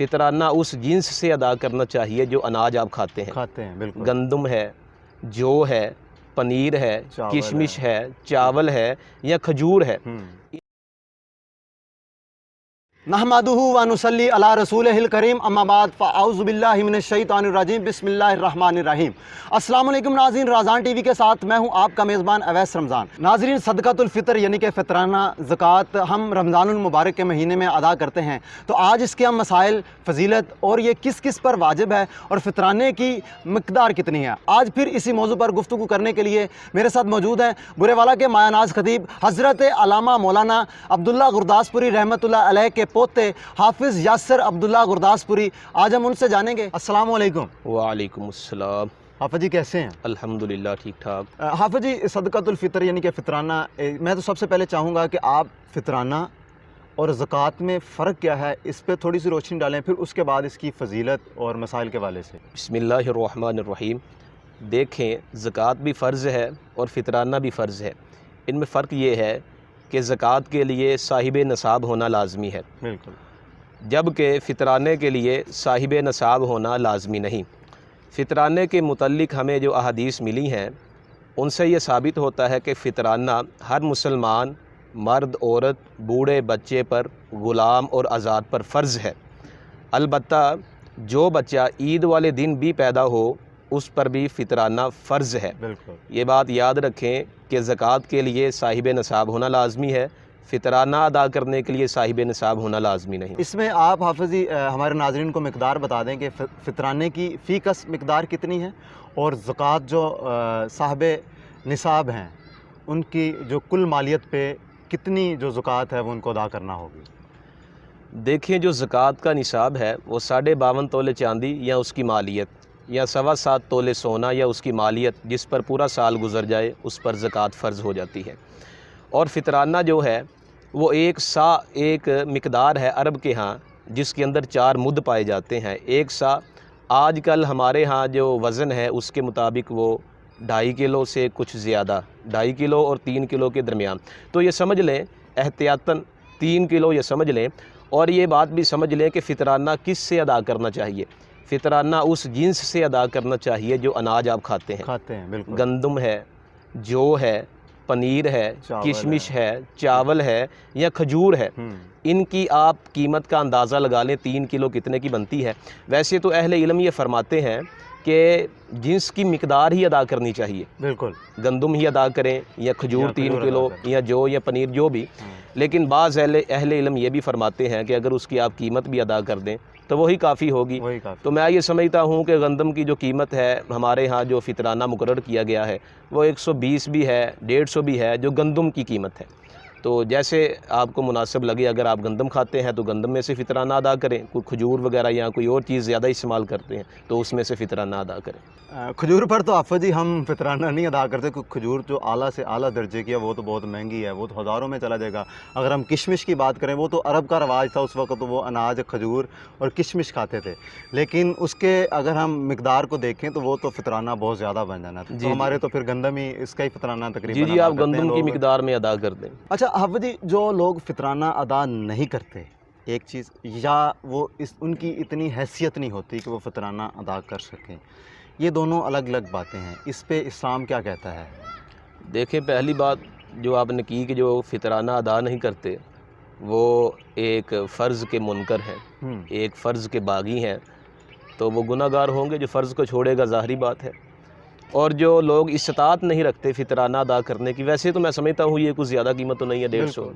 فطرانہ اس جنس سے ادا کرنا چاہیے جو اناج آپ کھاتے ہیں۔ کھاتے ہیں بالکل۔ گندم ہے جو ہے پنیر ہے کشمش ہے۔ چاول ہے یا کھجور ہے۔ نحمدہ و علی رسول الکریم، اما بعد، فاعوذ باللہ من الشیطان الرجیم، بسم اللہ الرحمن الرحیم۔ السلام علیکم ناظرین، رازان ٹی وی کے ساتھ میں ہوں آپ کا میزبان اویس رمضان۔ ناظرین، صدقۃ الفطر یعنی کہ فطرانہ زکوٰۃ ہم رمضان المبارک کے مہینے میں ادا کرتے ہیں۔ تو آج اس کے ہم مسائل، فضیلت اور یہ کس کس پر واجب ہے اور فطرانے کی مقدار کتنی ہے۔ آج پھر اسی موضوع پر گفتگو کرنے کے لیے میرے ساتھ موجود ہیں برے والا کے مایا ناز خطیب، حضرت علامہ مولانا عبداللہ گرداس پوری رحمۃ اللہ علیہ کے پوتے حافظ یاسر عبداللہ گرداس پوری آج ہم ان سے جانیں گے۔ السلام علیکم۔ وعلیکم السلام۔ حافظ جی کیسے ہیں؟ الحمدللہ ٹھیک ٹھاک۔ حافظ جی صدقۃ الفطر یعنی کہ فطرانہ میں تو سب سے پہلے چاہوں گا کہ آپ فطرانہ اور زکوٰۃ میں فرق کیا ہے اس پہ تھوڑی سی روشنی ڈالیں پھر اس کے بعد اس کی فضیلت اور مسائل کے والے سے۔ بسم اللہ الرحمن الرحیم۔ دیکھیں زکوٰۃ بھی فرض ہے اور فطرانہ بھی فرض ہے۔ ان میں فرق یہ ہے کہ زکوٰۃ کے لیے صاحب نصاب ہونا لازمی ہے۔ بالکل۔ جبکہ فطرانے کے لیے صاحب نصاب ہونا لازمی نہیں۔ فطرانے کے متعلق ہمیں جو احادیث ملی ہیں ان سے یہ ثابت ہوتا ہے کہ فطرانہ ہر مسلمان مرد عورت بوڑھے بچے پر غلام اور آزاد پر فرض ہے۔ البتہ جو بچہ عید والے دن بھی پیدا ہو اس پر بھی فطرانہ فرض ہے۔ بالکل۔ یہ بات یاد رکھیں کہ زکوٰۃ کے لیے صاحب نصاب ہونا لازمی ہے فطرانہ ادا کرنے کے لیے صاحب نصاب ہونا لازمی نہیں۔ اس میں آپ حافظ اے، ہمارے ناظرین کو مقدار بتا دیں کہ فطرانے کی فی کس مقدار کتنی ہے اور زکوٰۃ جو صاحب نصاب ہیں ان کی جو کل مالیت پہ کتنی جو زکوٰۃ ہے وہ ان کو ادا کرنا ہوگی؟ دیکھیں جو زکوٰۃ کا نصاب ہے وہ ساڑھے باون تولے چاندی یا اس کی مالیت۔ یا سوا سات تولے سونا یا اس کی مالیت جس پر پورا سال گزر جائے، اس پر زکوٰۃ فرض ہو جاتی ہے۔ اور فطرانہ جو ہے، وہ ایک سا، ایک مقدار ہے عرب کے ہاں جس کے اندر چار مد پائے جاتے ہیں۔ ایک سا، آج کل ہمارے ہاں جو وزن ہے، اس کے مطابق وہ ڈھائی کلو سے کچھ زیادہ، ڈھائی کلو اور تین کلو کے درمیان۔ تو یہ سمجھ لیں، احتیاطاً تین کلو یہ سمجھ لیں۔ اور یہ بات بھی سمجھ لیں کہ فطرانہ کس سے ادا کرنا چاہیے۔ فطرانہ اس جنس سے ادا کرنا چاہیے جو اناج آپ کھاتے ہیں۔ کھاتے ہیں بالکل۔ گندم ہے جو ہے پنیر ہے کشمش ہے۔ چاول ہے یا کھجور ہے ان کی آپ قیمت کا اندازہ لگا لیں تین کلو کتنے کی بنتی ہے۔ ویسے تو اہل علم یہ فرماتے ہیں کہ جنس کی مقدار ہی ادا کرنی چاہیے۔ بالکل۔ گندم ہی ادا کریں یا کھجور تین کلو۔ یا جو یا پنیر جو بھی۔ ہاں۔ لیکن بعض اہل اہل علم یہ بھی فرماتے ہیں کہ اگر اس کی آپ قیمت بھی ادا کر دیں تو وہی کافی ہوگی۔ وہی کافی۔ تو میں یہ سمجھتا ہوں کہ گندم کی جو قیمت ہے ہمارے ہاں جو فطرانہ مقرر کیا گیا ہے وہ ایک سو بیس بھی ہے ڈیڑھ سو بھی ہے جو گندم کی قیمت ہے۔ تو جیسے آپ کو مناسب لگے اگر آپ گندم کھاتے ہیں تو گندم میں سے فطرانہ ادا کریں کوئی کھجور وغیرہ یا کوئی اور چیز زیادہ استعمال کرتے ہیں تو اس میں سے فطرانہ ادا کریں۔ کھجور پر تو آفت جی ہم فطرانہ نہیں ادا کرتے کیونکہ کھجور جو اعلیٰ سے اعلیٰ درجے کی ہے وہ تو بہت مہنگی ہے وہ تو ہزاروں میں چلا جائے گا۔ اگر ہم کشمش کی بات کریں وہ تو عرب کا رواج تھا اس وقت تو وہ اناج کھجور اور کشمش کھاتے تھے۔ لیکن اس کے اگر ہم مقدار کو دیکھیں تو وہ تو فطرانہ بہت زیادہ بن جانا تھا۔ جی، تو جی۔ ہمارے تو پھر گندم ہی اس کا ہی فطرانہ تقریباً جی جی آپ گندم کی۔ مقدار میں ادا کر دیں۔ اچھا جی جو لوگ فطرانہ ادا نہیں کرتے ایک چیز یا وہ اس ان کی اتنی حیثیت نہیں ہوتی کہ وہ فطرانہ ادا کر سکیں۔ یہ دونوں الگ الگ باتیں ہیں۔ اس پہ اسلام کیا کہتا ہے؟ دیکھیں پہلی بات جو آپ نے کی کہ جو فطرانہ ادا نہیں کرتے وہ ایک فرض کے منکر ہیں۔ ایک فرض کے باغی ہیں۔ تو وہ گناہ گار ہوں گے جو فرض کو چھوڑے گا ظاہری بات ہے۔ اور جو لوگ استطاعت نہیں رکھتے فطرانہ ادا کرنے کی ویسے تو میں سمجھتا ہوں یہ کچھ زیادہ قیمت تو نہیں ہے ڈیڑھ سو۔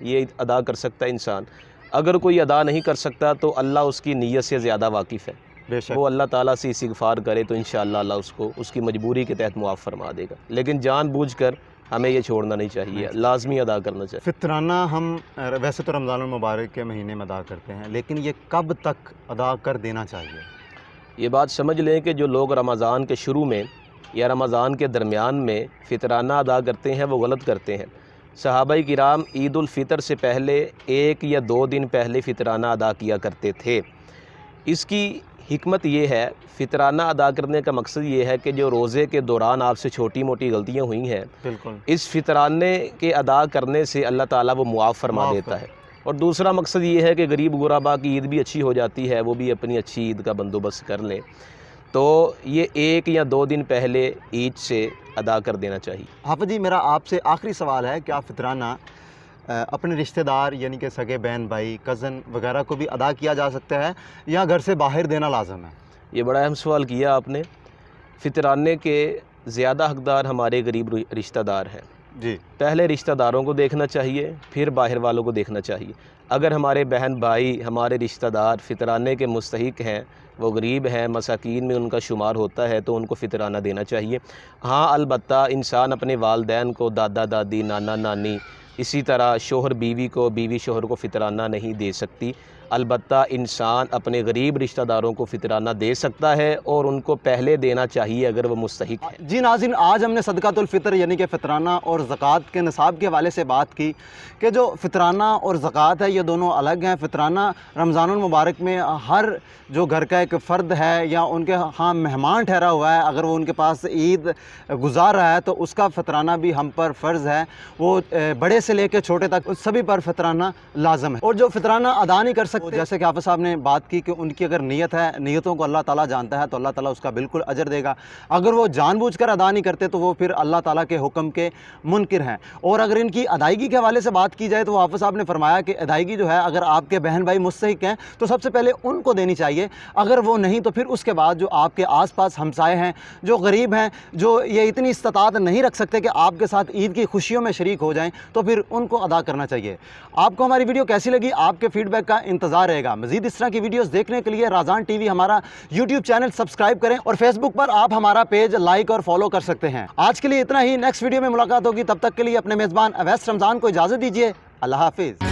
یہ ادا کر سکتا ہے انسان۔ اگر کوئی ادا نہیں کر سکتا تو اللہ اس کی نیت سے زیادہ واقف ہے۔ بے شک۔ وہ اللہ تعالیٰ سے استغفار کرے تو انشاءاللہ اللہ اس کو اس کی مجبوری کے تحت معاف فرما دے گا۔ لیکن جان بوجھ کر ہمیں یہ چھوڑنا نہیں چاہیے۔ لازمی ادا کرنا چاہیے۔ فطرانہ ہم ویسے تو رمضان المبارک کے مہینے میں ادا کرتے ہیں لیکن یہ کب تک ادا کر دینا چاہیے؟ یہ بات سمجھ لیں کہ جو لوگ رمضان کے شروع میں یا رمضان کے درمیان میں فطرانہ ادا کرتے ہیں وہ غلط کرتے ہیں۔ صحابہ کرام عید الفطر سے پہلے ایک یا دو دن پہلے فطرانہ ادا کیا کرتے تھے۔ اس کی حکمت یہ ہے فطرانہ ادا کرنے کا مقصد یہ ہے کہ جو روزے کے دوران آپ سے چھوٹی موٹی غلطیاں ہوئی ہیں بالکل۔ اس فطرانے کے ادا کرنے سے اللہ تعالیٰ وہ معاف فرما دیتا ہے۔ اور دوسرا مقصد یہ ہے کہ غریب غربا کی عید بھی اچھی ہو جاتی ہے وہ بھی اپنی اچھی عید کا بندوبست کر لیں۔ تو یہ ایک یا دو دن پہلے عید سے ادا کر دینا چاہیے۔ حافظ جی میرا آپ سے آخری سوال ہے کیا فطرانہ آ، اپنے رشتہ دار یعنی کہ سگے بہن بھائی کزن وغیرہ کو بھی ادا کیا جا سکتا ہے یا گھر سے باہر دینا لازم ہے؟ یہ بڑا اہم سوال کیا آپ نے۔ فطرانے کے زیادہ حقدار ہمارے غریب رشتہ دار ہیں۔ جی۔ پہلے رشتہ داروں کو دیکھنا چاہیے پھر باہر والوں کو دیکھنا چاہیے۔ اگر ہمارے بہن بھائی، ہمارے رشتہ دار فطرانے کے مستحق ہیں، وہ غریب ہیں، مساکین میں ان کا شمار ہوتا ہے، تو ان کو فطرانہ دینا چاہیے۔ ہاں البتہ انسان اپنے والدین کو، دادا، دادی، نانا، نانی، اسی طرح شوہر بیوی کو، بیوی شوہر کو فطرانہ نہیں دے سکتی۔ البتہ انسان اپنے غریب رشتہ داروں کو فطرانہ دے سکتا ہے اور ان کو پہلے دینا چاہیے اگر وہ مستحق ہیں۔ جی ناظرین، آج ہم نے صدقۃ الفطر یعنی کہ فطرانہ اور زکوٰۃ کے نصاب کے حوالے سے بات کی کہ جو فطرانہ اور زکوٰۃ ہے، یہ دونوں الگ ہیں۔ فطرانہ رمضان المبارک میں ہر جو گھر کا ایک فرد ہے یا ان کے ہاں مہمان ٹھہرا ہوا ہے، اگر وہ ان کے پاس عید گزار رہا ہے تو اس کا فطرانہ بھی ہم پر فرض ہے۔ وہ بڑے سے لے کے چھوٹے تک، سبھی پر فطرانہ لازم ہے۔ اور جو فطرانہ ادا نہیں کر سکتے جیسے کہ حافظ صاحب نے بات کی کہ ان کی اگر نیت ہے، نیتوں کو اللہ تعالیٰ جانتا ہے تو اللہ تعالیٰ اس کا بالکل اجر دے گا۔ اگر وہ جان بوجھ کر ادا نہیں کرتے تو وہ پھر اللہ تعالیٰ کے حکم کے منکر ہیں۔ اور اگر ان کی ادائیگی کے حوالے سے بات کی جائے تو حافظ صاحب نے فرمایا کہ ادائیگی جو ہے، اگر آپ کے بہن بھائی مستحق ہیں تو سب سے پہلے ان کو دینی چاہیے۔ اگر وہ نہیں تو پھر اس کے بعد جو آپ کے آس پاس ہمسائے ہیں، جو غریب ہیں، جو یہ اتنی استطاعت نہیں رکھ سکتے کہ آپ کے ساتھ عید کی خوشیوں میں شریک ہو جائیں تو پھر ان کو ادا کرنا چاہیے۔ آپ کو ہماری ویڈیو کیسی لگی؟ آپ کے فیڈ بیک کا انتظار رہے گا۔ مزید اس طرح کی ویڈیوز دیکھنے کے لیے رازان ٹی وی ہمارا یوٹیوب چینل سبسکرائب کریں اور فیس بک پر آپ ہمارا پیج لائک اور فالو کر سکتے ہیں۔ آج کے لیے اتنا ہی۔ نیکسٹ ویڈیو میں ملاقات ہوگی۔ تب تک کے لیے اپنے میزبان اویس رمضان کو اجازت دیجیے اللہ حافظ۔